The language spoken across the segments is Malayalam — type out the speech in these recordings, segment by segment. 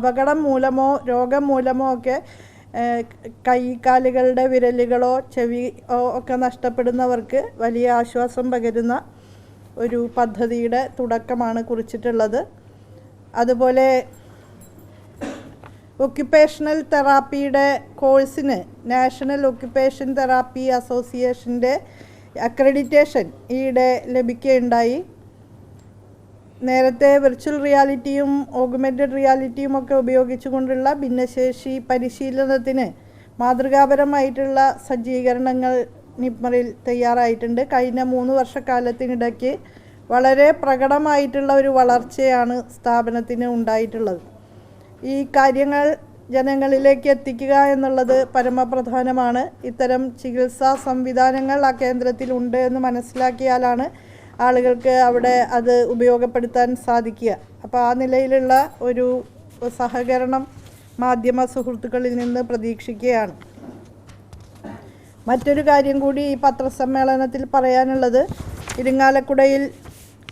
അപകടം മൂലമോ രോഗം മൂലമോ ഒക്കെ കൈ കൈകാലുകളുടെ വിരലുകളോ ചെവി ഒക്കെ നഷ്ടപ്പെടുന്നവർക്ക് വലിയ ആശ്വാസം പകരുന്ന ഒരു പദ്ധതിയുടെ തുടക്കമാണ് കുറിച്ചിട്ടുള്ളത്. അതുപോലെ ഒക്യുപ്പേഷണൽ തെറാപ്പിയുടെ കോഴ്സിന് നാഷണൽ ഒക്യുപ്പേഷൻ തെറാപ്പി അസോസിയേഷന്റെ അക്രഡിറ്റേഷൻ ഈയിടെ ലഭിക്കുകയുണ്ടായി. നേരത്തെ വിർച്വൽ റിയാലിറ്റിയും ഓഗ്മെന്റഡ് റിയാലിറ്റിയും ഒക്കെ ഉപയോഗിച്ചുകൊണ്ടുള്ള ഭിന്നശേഷി പരിശീലനത്തിന് മാതൃകാപരമായിട്ടുള്ള സജ്ജീകരണങ്ങൾ നിപ്മറിൽ തയ്യാറായിട്ടുണ്ട്. കഴിഞ്ഞ മൂന്ന് വർഷക്കാലത്തിനിടയ്ക്ക് വളരെ പ്രകടമായിട്ടുള്ള ഒരു വളർച്ചയാണ് സ്ഥാപനത്തിന് ഉണ്ടായിട്ടുള്ളത്. ഈ കാര്യങ്ങൾ ജനങ്ങളിലേക്ക് എത്തിക്കുക എന്നുള്ളത് പരമപ്രധാനമാണ്. ഇത്തരം ചികിത്സാ സംവിധാനങ്ങൾ ആ കേന്ദ്രത്തിലുണ്ട് എന്ന് മനസ്സിലാക്കിയാലാണ് ആളുകൾക്ക് അവിടെ അത് ഉപയോഗപ്പെടുത്താൻ സാധിക്കുക. അപ്പോൾ ആ നിലയിലുള്ള ഒരു സഹകരണം മാധ്യമ സുഹൃത്തുക്കളിൽ നിന്ന് പ്രതീക്ഷിക്കുകയാണ്. മറ്റൊരു കാര്യം കൂടി ഈ പത്രസമ്മേളനത്തിൽ പറയാനുള്ളത് ഇരിങ്ങാലക്കുടയിൽ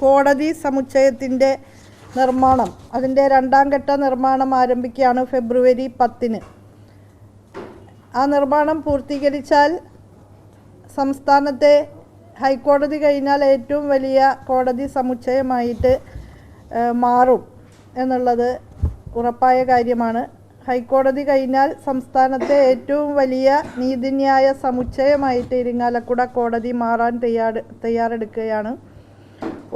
കോടതി സമുച്ചയത്തിന്റെ നിർമ്മാണം അതിന്റെ രണ്ടാം ഘട്ട നിർമ്മാണം ആരംഭിക്കുകയാണ് ഫെബ്രുവരി പത്തിന്. ആ നിർമ്മാണം പൂർത്തീകരിച്ചാൽ സംസ്ഥാനത്തെ ഹൈക്കോടതി കഴിഞ്ഞാൽ ഏറ്റവും വലിയ കോടതി സമുച്ചയമായിട്ട് മാറും എന്നുള്ളത് ഉറപ്പായ കാര്യമാണ്. ഹൈക്കോടതി കഴിഞ്ഞാൽ സംസ്ഥാനത്തെ ഏറ്റവും വലിയ നീതിന്യായ സമുച്ചയമായിട്ട് ഇരിങ്ങാലക്കുട കോടതി മാറാൻ തയ്യാറ് തയ്യാറെടുക്കുകയാണ്.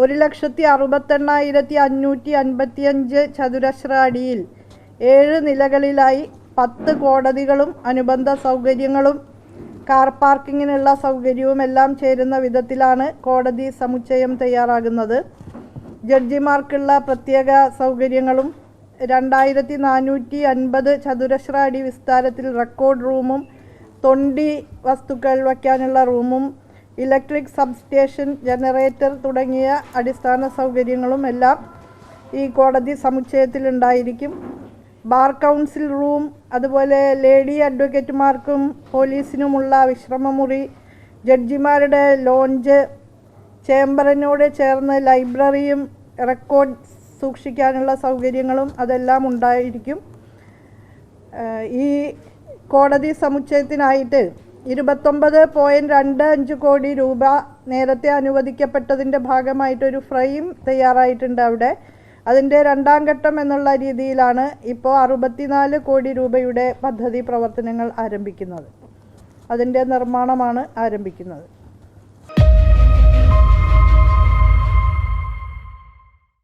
ഒരു ലക്ഷത്തി അറുപത്തെണ്ണായിരത്തി അഞ്ഞൂറ്റി അൻപത്തിയഞ്ച് ചതുരശ്ര അടിയിൽ ഏഴ് നിലകളിലായി പത്ത് കോടതികളും അനുബന്ധ സൗകര്യങ്ങളും കാർ പാർക്കിങ്ങിനുള്ള സൗകര്യവും എല്ലാം ചേരുന്ന വിധത്തിലാണ് കോടതി സമുച്ചയം തയ്യാറാകുന്നത്. ജഡ്ജിമാർക്കുള്ള പ്രത്യേക സൗകര്യങ്ങളും രണ്ടായിരത്തി നാനൂറ്റി അൻപത് ചതുരശ്ര അടി വിസ്താരത്തിൽ റെക്കോർഡ് റൂമും തൊണ്ടി വസ്തുക്കൾ വയ്ക്കാനുള്ള റൂമും ഇലക്ട്രിക് സബ്സ്റ്റേഷൻ ജനറേറ്റർ തുടങ്ങിയ അടിസ്ഥാന സൗകര്യങ്ങളും എല്ലാം ഈ കോടതി സമുച്ചയത്തിൽ ഉണ്ടായിരിക്കും ബാർ കൗൺസിൽ റൂം അതുപോലെ ലേഡി അഡ്വക്കേറ്റുമാർക്കും പോലീസിനുമുള്ള വിശ്രമമുറി ജഡ്ജിമാരുടെ ലോഞ്ച് ചേംബറിനോട് ചേർന്ന് ലൈബ്രറിയും റെക്കോർഡ് സൂക്ഷിക്കാനുള്ള സൗകര്യങ്ങളും അതെല്ലാം ഉണ്ടായിരിക്കും. ഈ കോടതി സമുച്ചയത്തിനായിട്ട് ഇരുപത്തൊമ്പത് പോയിന്റ് രണ്ട് അഞ്ച് കോടി രൂപ നേരത്തെ അനുവദിക്കപ്പെട്ടതിന്റെ ഭാഗമായിട്ടൊരു ഫ്രെയിം തയ്യാറായിട്ടുണ്ട് അവിടെ. അതിന്റെ രണ്ടാം ഘട്ടം എന്നുള്ള രീതിയിലാണ് ഇപ്പോൾ അറുപത്തിനാല് കോടി രൂപയുടെ പദ്ധതി പ്രവർത്തനങ്ങൾ ആരംഭിക്കുന്നത്. അതിന്റെ നിർമ്മാണമാണ് ആരംഭിക്കുന്നത്.